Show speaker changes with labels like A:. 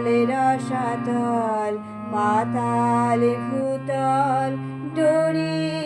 A: জল রসাতল পাতাল ভূতল ডোরে